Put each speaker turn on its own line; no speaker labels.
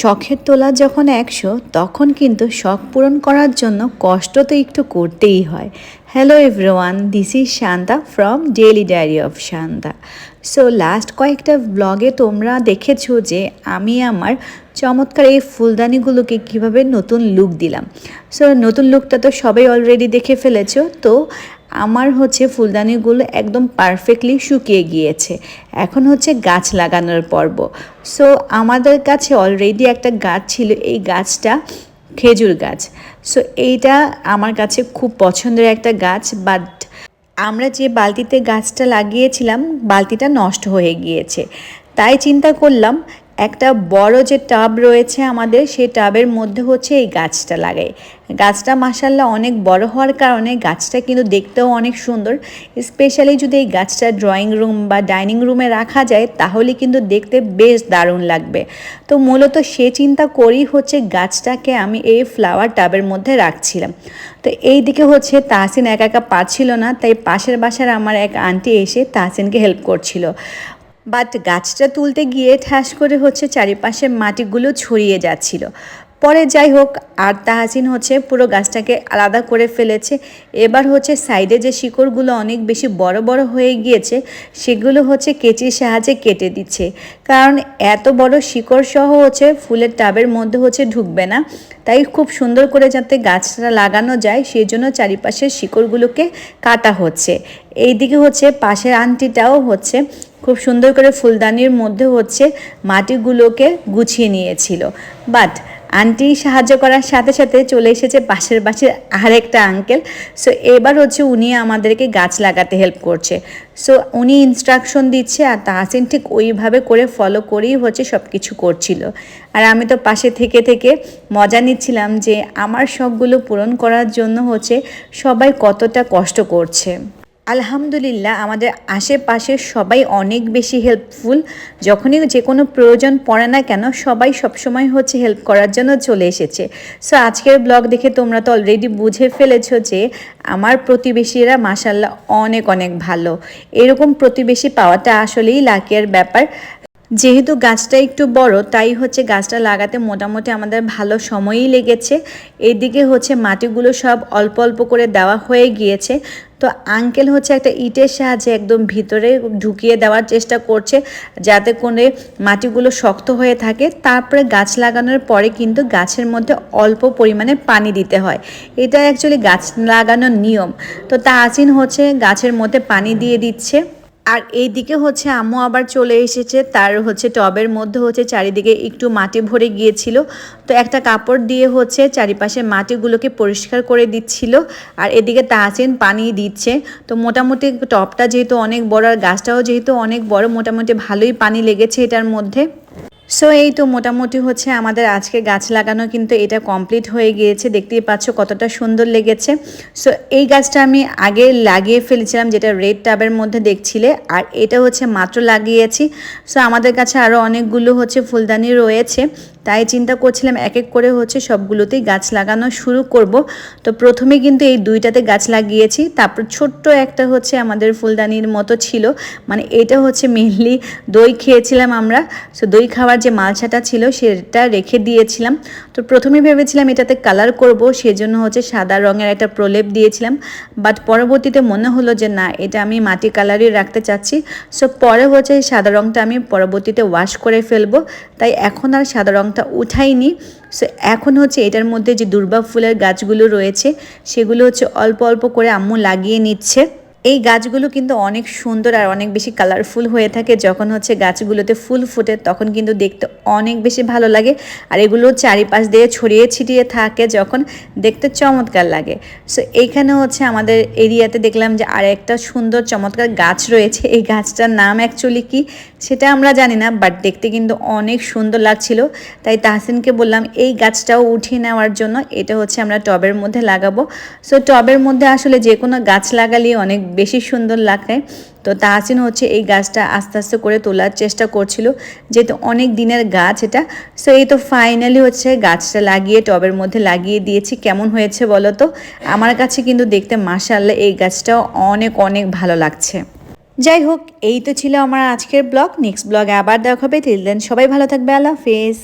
শখের তোলা যখন একশো, তখন কিন্তু শখ পূরণ করার জন্য কষ্ট তো একটু করতেই হয়। Hello everyone this is Shanta from daily diary of Shanta so last কয়েকটা ব্লগে তোমরা দেখেছ যে আমি আমার চমৎকার এই ফুলদানিগুলোকে কীভাবে নতুন লুক দিলাম। সো নতুন লুকটা তো সবাই অলরেডি দেখে ফেলেছো। তো আমার হচ্ছে ফুলদানিগুলো একদম পারফেক্টলি শুকিয়ে গিয়েছে। এখন হচ্ছে গাছ লাগানোর পর্ব। সো আমাদের কাছে অলরেডি একটা গাছ ছিল, এই গাছটা খেজুর গাছ। সো এইটা আমার কাছে খুব পছন্দের একটা গাছ বাট আমরা যে বালতিতে গাছটা লাগিয়েছিলাম, বালতিটা নষ্ট হয়ে গিয়েছে। তাই চিন্তা করলাম একটা বড় যে টাব রয়েছে আমাদের, সেই টাবের মধ্যে হচ্ছে এই গাছটা লাগাই। গাছটা মাসাল্লাহ অনেক বড় হওয়ার কারণে গাছটা কিন্তু দেখতেও অনেক সুন্দর। স্পেশালি যদি এই গাছটা ড্রয়িং রুম বা ডাইনিং রুমে রাখা যায়, তাহলে কিন্তু দেখতে বেশ দারুণ লাগবে। তো মূলত সে চিন্তা করেই হচ্ছে গাছটাকে আমি এই ফ্লাওয়ার টাবের মধ্যে রাখছিলাম। তো এই দিকে হচ্ছে তাহসিন একা একা পারছিল না, তাই পাশের বাসার আমার এক আন্টি এসে তাহসিনকে হেল্প করছিল। বাট গাছটা তুলতে গিয়ে ঠাস করে হচ্ছে চারিপাশে মাটিগুলো ছড়িয়ে যাচ্ছিল। পরে যাই হোক, আর তাহাসিন হচ্ছে পুরো গাছটাকে আলাদা করে ফেলেছে। এবার হচ্ছে সাইডে যে শিকড়গুলো অনেক বেশি বড় বড় হয়ে গিয়েছে, সেগুলো হচ্ছে কেচির সাহায্যে কেটে দিচ্ছে। কারণ এত বড় শিকড় সহ হচ্ছে ফুলের টাবের মধ্যে হচ্ছে ঢুকবে না। তাই খুব সুন্দর করে যাতে গাছটা লাগানো যায়, সেই জন্য চারিপাশের শিকড়গুলোকে কাটা হচ্ছে। এইদিকে হচ্ছে পাশের আন্টিটাও হচ্ছে। খুব সুন্দর করে ফুলদানির মধ্যে হচ্ছে মাটিগুলোকে গুছিয়ে নিয়েছিল। বাট আন্টি সাহায্য করার সাথে সাথে চলে এসেছে পাশের পাশের আরেকটা আঙ্কেল সো এবার হচ্ছে উনি আমাদেরকে গাছ লাগাতে হেল্প করছে। সো উনি ইনস্ট্রাকশন দিচ্ছে আর তাহসিন ঠিক ওইভাবে করে ফলো করেই হচ্ছে সব কিছু করছিল। আর আমি তো পাশে থেকে থেকে মজা নিচ্ছিলাম যে আমার শখগুলো পূরণ করার জন্য হচ্ছে সবাই কতটা কষ্ট করছে। আলহামদুলিল্লাহ, আমাদের আশেপাশে সবাই অনেক বেশি হেল্পফুল যখনই যে কোনো প্রয়োজন পড়ে না কেন, সবাই সবসময় হচ্ছে হেল্প করার জন্য চলে এসেছে। সো আজকের ব্লগ দেখে তোমরা তো অলরেডি বুঝে ফেলেছো যে, আমার প্রতিবেশীরা মাসাল্লাহ অনেক অনেক ভালো। এরকম প্রতিবেশী পাওয়াটা আসলেই লাকের ব্যাপার। যেহেতু গাছটা একটু বড়, তাই হচ্ছে গাছটা লাগাতে মোটামুটি আমাদের ভালো সময়ই লেগেছে। এদিকে হচ্ছে মাটিগুলো সব অল্প অল্প করে দেওয়া হয়ে গিয়েছে। তো আঙ্কেল হচ্ছে একটা ইটের সাহায্যে একদম ভিতরে ঢুকিয়ে দেওয়ার চেষ্টা করছে যাতে করে মাটিগুলো শক্ত হয়ে থাকে। তারপরে গাছ লাগানোর পরে কিন্তু গাছের মধ্যে অল্প পরিমাণে পানি দিতে হয়। এটা অ্যাকচুয়ালি গাছ লাগানোর নিয়ম। তো তা আচিন হচ্ছে গাছের মধ্যে পানি দিয়ে দিচ্ছে। আর এই দিকে হচ্ছে আম্মু আবার চলে এসেছে, তার হচ্ছে টবের মধ্যে হচ্ছে চারিদিকে একটু মাটি ভরে গিয়েছিল। তো একটা কাপড় দিয়ে হচ্ছে চারিপাশে মাটিগুলোকে পরিষ্কার করে দিচ্ছিল আর এদিকে তাহসিন পানি দিচ্ছে। তো মোটামুটি টবটা যেহেতু অনেক বড় আর গাছটাও যেহেতু অনেক বড়, মোটামুটি ভালোই পানি লেগেছে এটার মধ্যে। সো এই তো মোটামুটি হচ্ছে আমাদের আজকে গাছ লাগানো কিন্তু এটা কমপ্লিট হয়ে গিয়েছে। দেখতেই পাচ্ছ কতটা সুন্দর লেগেছে। সো এই গাছটা আমি আগে লাগিয়ে ফেলেছিলাম যেটা রেড টাবের মধ্যে দেখছিলে, আর এটা হচ্ছে মাত্র লাগিয়েছি। সো আমাদের কাছে আরও অনেকগুলো হচ্ছে ফুলদানি রয়েছে। তাই চিন্তা করছিলাম এক এক করে হচ্ছে সবগুলোতেই গাছ লাগানো শুরু করব। তো প্রথমে কিন্তু এই দুইটাতে গাছ লাগিয়েছি, তারপর ছোট্ট একটা হচ্ছে আমাদের ফুলদানির মতো ছিল। মানে এটা হচ্ছে মেনলি দই খেয়েছিলাম আমরা। সো দই খাওয়ার যে মালছাটা ছিল সেটা রেখে দিয়েছিলাম। তো প্রথমে ভেবেছিলাম এটাতে কালার করব, সেজন্য হচ্ছে সাদা রঙের একটা প্রলেপ দিয়েছিলাম। বাট পরবর্তীতে মনে হলো যে না, এটা আমি মাটি কালারই রাখতে চাচ্ছি। সো পরে হচ্ছে সাদা রঙটা আমি পরবর্তীতে ওয়াশ করে ফেলব। তাই এখন আর সাদা রঙটা উঠাইনি সো এখন হচ্ছে এটার মধ্যে যে দুর্বা ফুলের গাছগুলো রয়েছে, সেগুলো হচ্ছে অল্প অল্প করে আম্মু লাগিয়ে নিচ্ছে। এই গাছগুলো কিন্তু অনেক সুন্দর আর অনেক বেশি কালারফুল হয়ে থাকে। যখন হচ্ছে গাছগুলোতে ফুল ফুটে, তখন কিন্তু দেখতে অনেক বেশি ভালো লাগে। আর এগুলো চারিপাশ দিয়ে ছড়িয়ে ছিটিয়ে থাকে যখন দেখতে চমৎকার লাগে। সো এইখানে হচ্ছে আমাদের এরিয়াতে দেখলাম যে আর একটা সুন্দর চমৎকার গাছ রয়েছে। এই গাছটার নাম অ্যাকচুয়ালি কি? সেটা আমরা জানি না বাট দেখতে কিন্তু অনেক সুন্দর লাগছিল। তাই তাহসিনকে বললাম, এই গাছটাও উঠিয়ে নেওয়ার জন্য এটা হচ্ছে আমরা টবের মধ্যে লাগাবো। সো টবের মধ্যে আসলে যে কোনো গাছ লাগালে অনেক বেশি সুন্দর লাগে। তো তাহসিন হচ্ছে এই গাছটা আস্তে আস্তে করে তোলার চেষ্টা করছিল, যেহেতু অনেক দিনের গাছ এটা। সো এই তো ফাইনালি হচ্ছে গাছটা লাগিয়ে, টবের মধ্যে লাগিয়ে দিয়েছি। কেমন হয়েছে বলো তো? আমার কাছে কিন্তু দেখতে মাসাল্লাহ এই গাছটাও অনেক অনেক ভালো লাগছে। যাই হোক, এই তো ছিল আমার আজকের ব্লগ। নেক্সট ব্লগে আবার দেখা হবে। তিল দেন সবাই ভালো থাকবে। আল্লাহ হাফেজ।